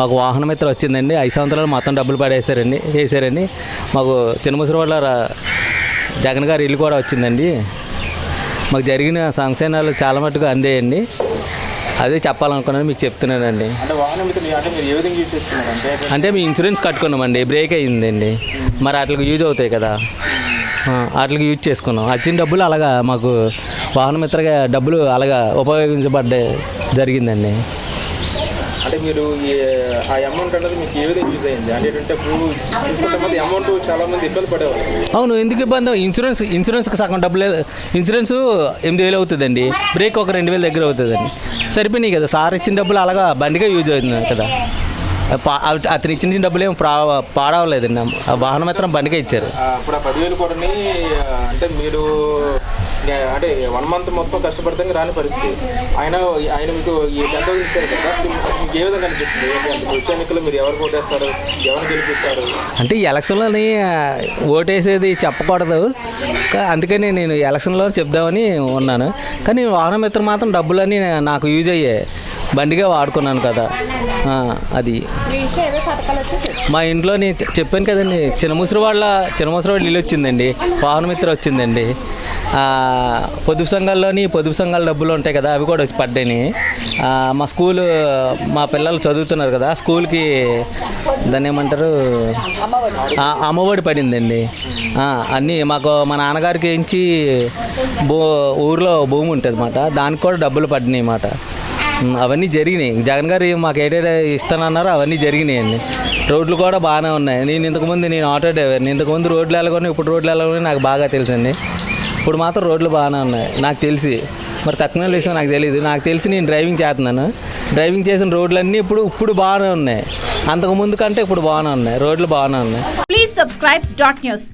మాకు వాహన మిత్ర వచ్చిందండి. ఐదు సంవత్సరాలు మొత్తం డబ్బులు పడేసారండి వేసారండి మాకు చిన్నముసరి వాళ్ళ రా- జగన్ గారి ఇల్లు కూడా వచ్చిందండి. మాకు జరిగిన సంక్షేమాలు చాలా మటుకు అందేయండి. అదే చెప్పాలనుకున్నాను మీకు చెప్తున్నానండి. అంటే మీ ఇన్సూరెన్స్ కట్టుకున్నామండి బ్రేక్ అయ్యిందండి. మరి వాటికి యూజ్ అవుతాయి కదా. వాటికి యూజ్ చేసుకున్నాం. వచ్చిన డబ్బులు అలాగా మాకు వాహన మిత్రగా డబ్బులు అలాగా ఉపయోగించబడ్డ జరిగిందండి. అంటే మీరు ఈ ఆ అమౌంట్ అనేది మీకు ఏ విధంగా యూజ్ అయింది? అంటే ఏంటంటే చూసుకుంటే అమౌంట్ చాలా మంది ఇబ్బంది పడేవాళ్ళు. అవును ఎందుకు ఇబ్బంది? ఇన్సూరెన్స్ ఇన్సూరెన్స్కి సగం డబ్బులు ఇన్సూరెన్స్ ఎనిమిది వేలు అవుతుందండి. బ్రేక్ ఒక రెండు వేల దగ్గర అవుతుందండి. సరిపోయినాయి కదా. సార్ ఇచ్చిన డబ్బులు అలాగా బండిగా యూజ్ అవుతుంది కదా. అతను ఇచ్చిన డబ్బులు ఏం ప్రా పాడవలేదండి. ఆ వాహనం మాత్రం బండిగా ఇచ్చారు. ఇప్పుడు ఆ పదివేలు కూడా అంటే మీరు అంటే వన్ మంత్ మొత్తం కష్టపడితే రాని పరిస్థితి. ఆయన ఆయన మీకు ఈ థౌసండ్ ఇచ్చారు కదా మీకు ఏ విధంగా అనిపిస్తుంది? వచ్చే ఎన్నికలు మీరు ఎవరు ఓటేస్తారు ఎవరు గెలిపిస్తారు? అంటే ఈ ఎలక్షన్లోని ఓటేసేది చెప్పకూడదు. అందుకని నేను ఎలక్షన్లో చెప్దామని ఉన్నాను. కానీ వాహన మిత్రం మాత్రం డబ్బులన్నీ నాకు యూజ్ అయ్యాయి బండిగా వాడుకున్నాను కదా. ఆ, అది. మా ఇంట్లో నేను చె- చెప్పాను కదండి చిన్న ముసరి వాళ్ళ చిన్న ముసరి వాళ్ళ ఇల్లు వచ్చిందండి వాహన మిత్ర వచ్చిందండి. పొదుపు సంఘాల్లోని పొదుపు సంఘాల డబ్బులు ఉంటాయి కదా అవి కూడా వచ్చి పడ్డాయి మా స్కూలు మా పిల్లలు చదువుతున్నారు కదా స్కూల్కి దాన్ని ఏమంటారు? అమ్మఒడి పడిందండి. అన్నీ మాకు మా నాన్నగారికి ఏంచి భూ ఊర్లో భూమి ఉంటుంది అన్నమాట. దానికి కూడా డబ్బులు పడినాయి అన్నమాట. అవన్నీ జరిగినాయి. జగన్ గారు మాకు ఏదైతే ఇస్తానన్నారో అవన్నీ జరిగినాయండి రోడ్లు కూడా బాగానే ఉన్నాయి. నేను ఇంతకుముందు నేను ఆటో డ్రైవర్ని ఇంతకుముందు రోడ్లు వెళ్ళగానే ఇప్పుడు రోడ్లు వెళ్ళకుండా నాకు బాగా తెలుసండి ఇప్పుడు మాత్రం రోడ్లు బాగానే ఉన్నాయి. నాకు తెలిసి. మరి తక్కువ విషయం నాకు తెలియదు నాకు తెలిసి నేను డ్రైవింగ్ చేస్తున్నాను. డ్రైవింగ్ చేసిన రోడ్లన్నీ ఇప్పుడు ఇప్పుడు బాగానే ఉన్నాయి. అంతకుముందు కంటే ఇప్పుడు బాగానే ఉన్నాయి. రోడ్లు బాగానే ఉన్నాయి. Please subscribe dot news